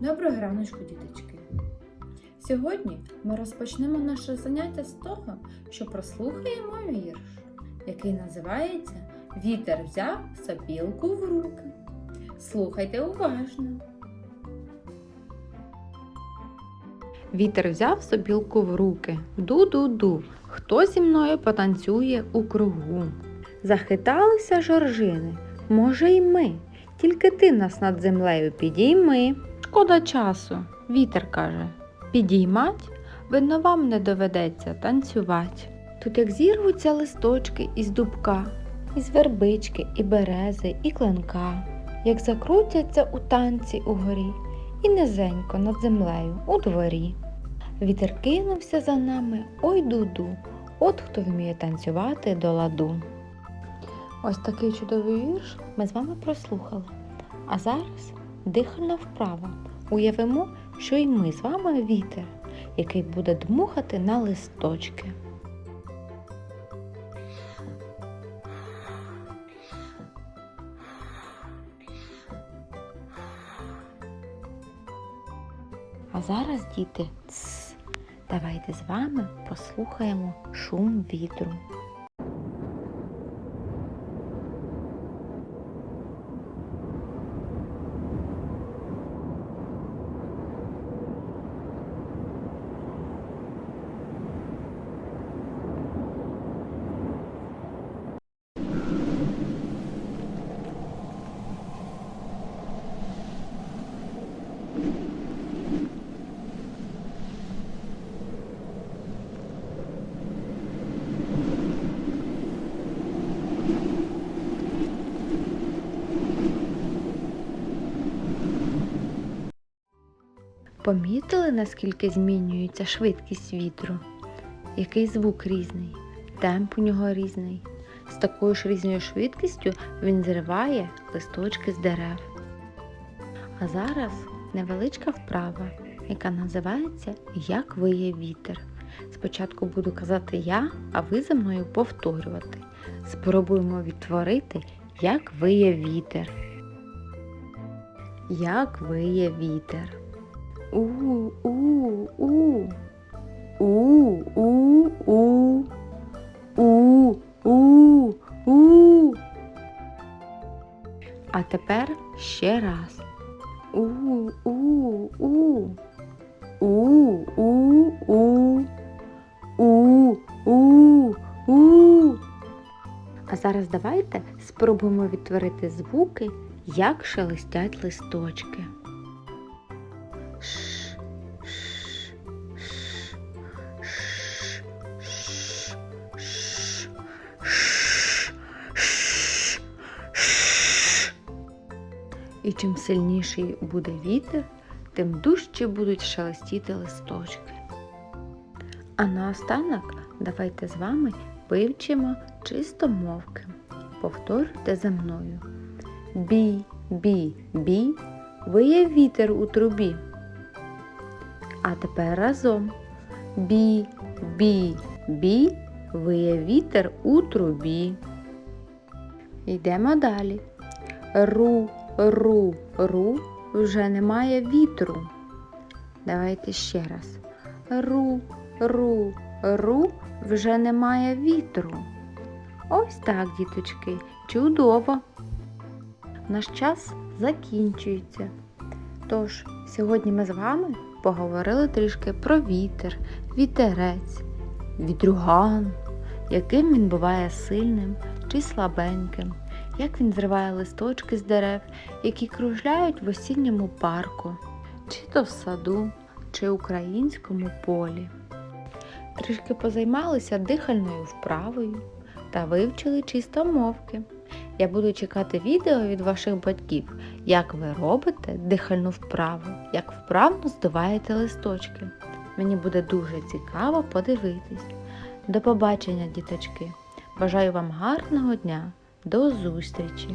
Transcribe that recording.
Доброго раночку, діточки! Сьогодні ми розпочнемо наше заняття з того, що прослухаємо вірш, який називається Вітер взяв сопілку в руки. Слухайте уважно. Вітер взяв сопілку в руки. Ду-ду-ду. Хто зі мною потанцює у кругу? Захиталися жоржини. Може, й ми. Тільки ти нас над землею підійми. Шкода часу, вітер каже. Підіймать, видно вам не доведеться танцювать. Тут як зірвуться листочки із дубка, із вербички, і берези, і кленка, як закрутяться у танці угорі, і низенько над землею у дворі. Вітер кинувся за нами, ой дуду, от хто вміє танцювати до ладу. Ось такий чудовий вірш ми з вами прослухали. А зараз дихальна вправа. Уявимо, що і ми з вами вітер, який буде дмухати на листочки. А зараз, діти, тс, давайте з вами послухаємо шум вітру. Помітили, наскільки змінюється швидкість вітру? Який звук різний, темп у нього різний. З такою ж різною швидкістю він зриває листочки з дерев. А зараз невеличка вправа, яка називається Як виє вітер. Спочатку буду казати я, а ви за мною повторювати. Спробуємо відтворити, як виє вітер. Як виє вітер. У, у. А тепер ще раз. У, у, у. У, у, у. У, у, у. А зараз давайте спробуємо відтворити звуки, як шелестять листочки. І чим сильніший буде вітер, тим дужче будуть шелестіти листочки. А наостанок давайте з вами вивчимо чистомовки. Повторюйте за мною. Бі, бі, бі, виє вітер у трубі. А тепер разом. Бі, бі, бі, виє вітер у трубі. Йдемо далі. Ру, ру, ру, вже немає вітру. Давайте ще раз. Ру, ру, ру, вже немає вітру. Ось так, діточки, чудово. Наш час закінчується. Тож, сьогодні ми з вами поговорили трішки про вітер, вітерець, вітрюган, яким він буває сильним чи слабеньким, як він зриває листочки з дерев, які кружляють в осінньому парку, чи то в саду, чи українському полі. Трішки позаймалися дихальною вправою та вивчили чистомовки. Я буду чекати відео від ваших батьків, як ви робите дихальну вправу, як вправно здуваєте листочки. Мені буде дуже цікаво подивитись. До побачення, діточки! Бажаю вам гарного дня! До зустрічі!